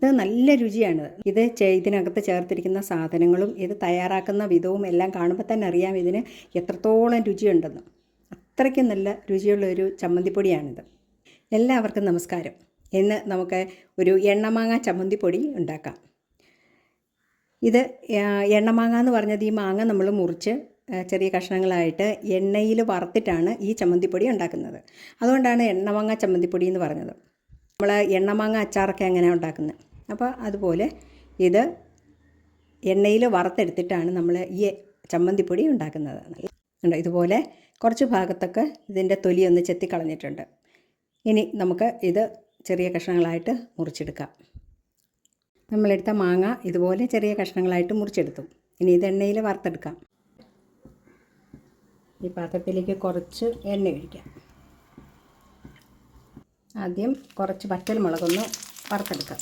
ഇത് നല്ല രുചിയാണ്. ഇത് ഇതിനകത്ത് ചേർത്തിരിക്കുന്ന സാധനങ്ങളും ഇത് തയ്യാറാക്കുന്ന വിധവും എല്ലാം കാണുമ്പോൾ തന്നെ അറിയാം ഇതിന് എത്രത്തോളം രുചിയുണ്ടെന്ന്. അത്രയ്ക്കും നല്ല രുചിയുള്ള ഒരു ചമ്മന്തിപ്പൊടിയാണിത്. എല്ലാവർക്കും നമസ്കാരം. ഇന്ന് നമുക്ക് ഒരു എണ്ണമാങ്ങ ചമ്മന്തിപ്പൊടി ഉണ്ടാക്കാം. ഇത് എണ്ണമാങ്ങ എന്ന് പറഞ്ഞത് ഈ മാങ്ങ നമ്മൾ മുറിച്ച് ചെറിയ കഷ്ണങ്ങളായിട്ട് എണ്ണയിൽ വറുത്തിട്ടാണ് ഈ ചമ്മന്തിപ്പൊടി ഉണ്ടാക്കുന്നത്. അതുകൊണ്ടാണ് എണ്ണമാങ്ങ ചമ്മന്തിപ്പൊടി എന്ന് പറഞ്ഞത്. നമ്മൾ എണ്ണമാങ്ങ അച്ചാറൊക്കെ എങ്ങനെയാണ് ഉണ്ടാക്കുന്നത് അപ്പോൾ അതുപോലെ ഇത് എണ്ണയിൽ വറുത്തെടുത്തിട്ടാണ് നമ്മൾ ഈ ചമ്മന്തിപ്പൊടി ഉണ്ടാക്കുന്നത്. ഉണ്ട് ഇതുപോലെ കുറച്ച് ഭാഗത്തൊക്കെ ഇതിന്റെ തൊലി ഒന്ന് ചെത്തി കളഞ്ഞിട്ടുണ്ട് ഇനി നമുക്ക് ഇത് ചെറിയ കഷ്ണങ്ങളായിട്ട് മുറിച്ചെടുക്കാം. നമ്മളെടുത്ത മാങ്ങ ഇതുപോലെ ചെറിയ കഷ്ണങ്ങളായിട്ട് മുറിച്ചെടുത്തു. ഇനി ഇത് എണ്ണയിൽ വറുത്തെടുക്കാം. ഈ പാത്രത്തിലേക്ക് കുറച്ച് എണ്ണ ഒഴിക്കാം. ആദ്യം കുറച്ച് പച്ചൽ മുളകൊന്ന് വറുത്തെടുക്കാം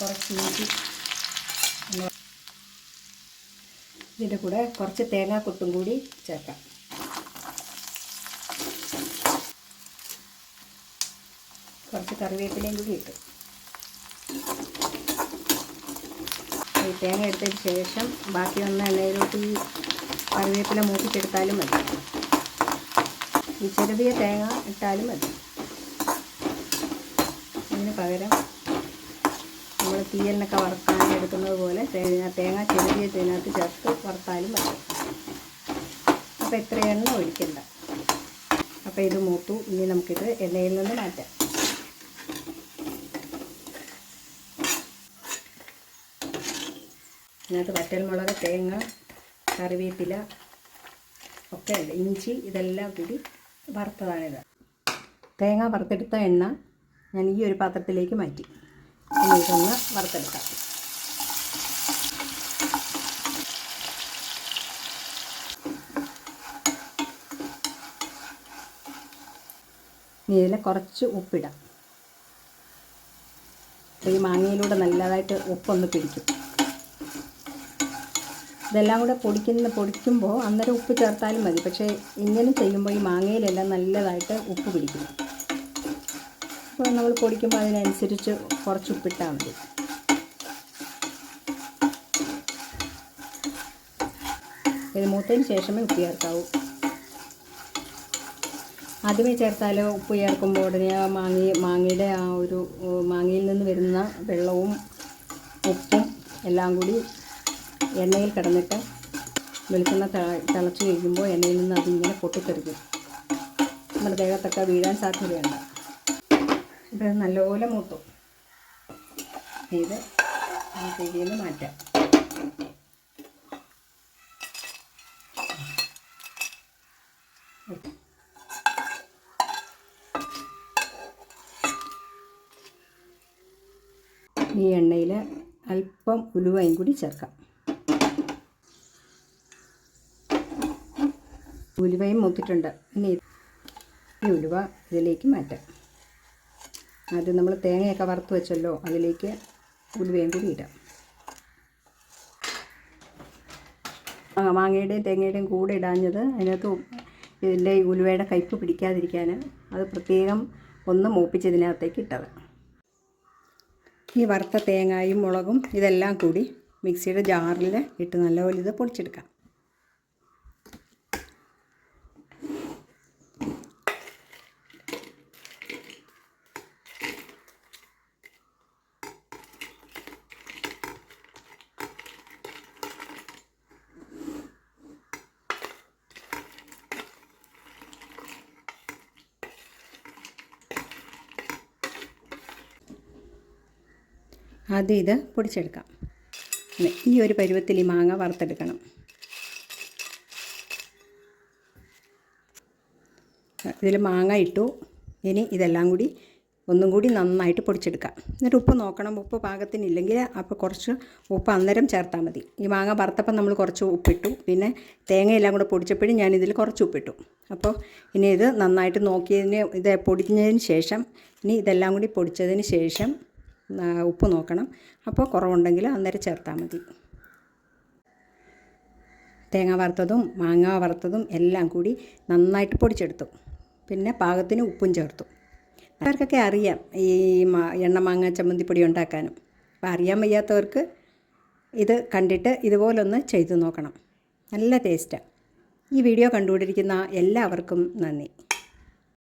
കുറച്ച് ഇഞ്ചി ഇതിന്റെ കൂടെ കുറച്ച് തേങ്ങാക്കൊട്ടും കൂടി ചേർക്കാം. കുറച്ച് കറിവേപ്പിലയും കൂടി ഇട്ടു. ഈ തേങ്ങ എടുത്തതിന് ശേഷം ബാക്കി വന്ന എണ്ണയിലോട്ട് ഈ കറിവേപ്പില മൂപ്പിച്ചെടുത്താലും മതി. ഈ ചെറുതിയ തേങ്ങ ഇട്ടാലും മതി. അതിന് പകരം നമ്മൾ തീയലിനൊക്കെ വറുക്കാൻ എടുക്കുന്നത് പോലെ തേങ്ങ തേങ്ങ ചെറുതിയ ഇതിനകത്ത് ചേർത്ത് വറുത്താലും മതി. അപ്പോൾ ഇത്ര എണ്ണ ഒഴിക്കണ്ട. അപ്പോൾ ഇത് മൂത്തു. ഇനി നമുക്കിത് എണ്ണയിൽ നിന്ന് മാറ്റാം. ഇതിനകത്ത് വറ്റൽമുളക് തേങ്ങ കറിവേപ്പില ഒക്കെ ഇഞ്ചി ഇതെല്ലാം കൂടി വറുത്തതാണിത്. തേങ്ങ വറുത്തെടുത്ത എണ്ണ ഞാൻ ഈ ഒരു പാത്രത്തിലേക്ക് മാറ്റി. ഇനി വറുത്തെടുക്കാം. ഇനി കുറച്ച് ഉപ്പിടാം. ഈ മാങ്ങയിലൂടെ നല്ലതായിട്ട് ഉപ്പൊന്ന് പിടിക്കും. ഇതെല്ലാം കൂടെ പൊടിക്കുന്ന പൊടിക്കുമ്പോൾ അന്നേരം ഉപ്പ് ചേർത്താലും മതി. പക്ഷേ ഇങ്ങനെ ചെയ്യുമ്പോൾ ഈ മാങ്ങയിലെല്ലാം നല്ലതായിട്ട് ഉപ്പ് പിടിക്കും. അപ്പോൾ നമ്മൾ പൊടിക്കുമ്പോൾ അതിനനുസരിച്ച് കുറച്ച് ഉപ്പിട്ടാൽ മതി. ഇത് മൂത്തതിന് ശേഷമേ ഉപ്പ് ചേർക്കാവൂ. ആദ്യമേ ചേർത്താൽ ഉപ്പ് ചേർക്കുമ്പോൾ ഉടനെ ആ മാങ്ങി മാങ്ങയുടെ ആ ഒരു മാങ്ങയിൽ നിന്ന് വരുന്ന വെള്ളവും ഉപ്പും എല്ലാം കൂടി എണ്ണയിൽ കിടന്നിട്ട് വെളിച്ചെണ്ണ തിളച്ച് കഴിയുമ്പോൾ എണ്ണയിൽ നിന്ന് അതിങ്ങനെ പൊട്ടിത്തെറിക്കും. നമ്മുടെ ദേഹത്തൊക്കെ വീഴാൻ സാധ്യതയുണ്ട്. ഇത് നല്ലപോലെ മൂത്തും. ഇത് നമുക്ക് നിന്ന് മാറ്റാം. ഈ എണ്ണയിൽ അല്പം ഉലുവയും കൂടി ചേർക്കാം. ഉലുവയും മൂത്തിട്ടുണ്ട്. ഇനി ഈ ഉലുവ ഇതിലേക്ക് മാറ്റാം. ആദ്യം നമ്മൾ തേങ്ങയൊക്കെ വറുത്ത് വെച്ചല്ലോ അതിലേക്ക് ഉലുവയും കൂടി ഇടാം. മാങ്ങയുടെയും തേങ്ങയുടെയും കൂടെ ഇടാഞ്ഞത് അതിനകത്ത് ഇതിന്റെ ഉലുവയുടെ കയ്പ് പിടിക്കാതിരിക്കാൻ അത് പ്രത്യേകം ഒന്ന് മൂപ്പിച്ച് ഇതിനകത്തേക്ക് ഇട്ടത്. ഈ വറുത്ത തേങ്ങയും മുളകും ഇതെല്ലാം കൂടി മിക്സിയുടെ ജാറിൽ ഇട്ട് നല്ലപോലെ ഇത് പൊടിച്ചെടുക്കാം. ആദ്യം ഇത് പൊടിച്ചെടുക്കാം. ഈ ഒരു പരുവത്തിൽ ഈ മാങ്ങ വറുത്തെടുക്കണം. ഇതിൽ മാങ്ങ ഇട്ടു. ഇനി ഇതെല്ലാം കൂടി ഒന്നും കൂടി നന്നായിട്ട് പൊടിച്ചെടുക്കാം. എന്നിട്ട് ഉപ്പ് നോക്കണം. ഉപ്പ് പാകത്തിനില്ലെങ്കിൽ അപ്പോൾ കുറച്ച് ഉപ്പ് അന്നേരം ചേർത്താൽ മതി. ഈ മാങ്ങ വറുത്തപ്പം നമ്മൾ കുറച്ച് ഉപ്പിട്ടു. പിന്നെ തേങ്ങയെല്ലാം കൂടെ പൊടിച്ചപ്പോഴും ഞാൻ ഇതിൽ കുറച്ച് ഉപ്പിട്ടു. അപ്പോൾ ഇനി ഇത് നന്നായിട്ട് നോക്കിയതിന് ഇത് പൊടിഞ്ഞതിന് ശേഷം ഇനി ഇതെല്ലാം കൂടി പൊടിച്ചതിന് ശേഷം ഉപ്പ് നോക്കണം. അപ്പോൾ കുറവുണ്ടെങ്കിൽ അന്നേരം ചേർത്താൽ മതി. തേങ്ങ വറുത്തതും മാങ്ങ വറുത്തതും എല്ലാം കൂടി നന്നായിട്ട് പൊടിച്ചെടുത്തു. പിന്നെ പാകത്തിന് ഉപ്പും ചേർത്തു. അവർക്കൊക്കെ അറിയാം ഈ എണ്ണ മാങ്ങ ചമ്മന്തിപ്പൊടി ഉണ്ടാക്കാനും. അപ്പോൾ അറിയാൻ വയ്യാത്തവർക്ക് ഇത് കണ്ടിട്ട് ഇതുപോലൊന്ന് ചെയ്തു നോക്കണം. നല്ല ടേസ്റ്റാണ്. ഈ വീഡിയോ കണ്ടുകൊണ്ടിരിക്കുന്ന എല്ലാവർക്കും നന്ദി.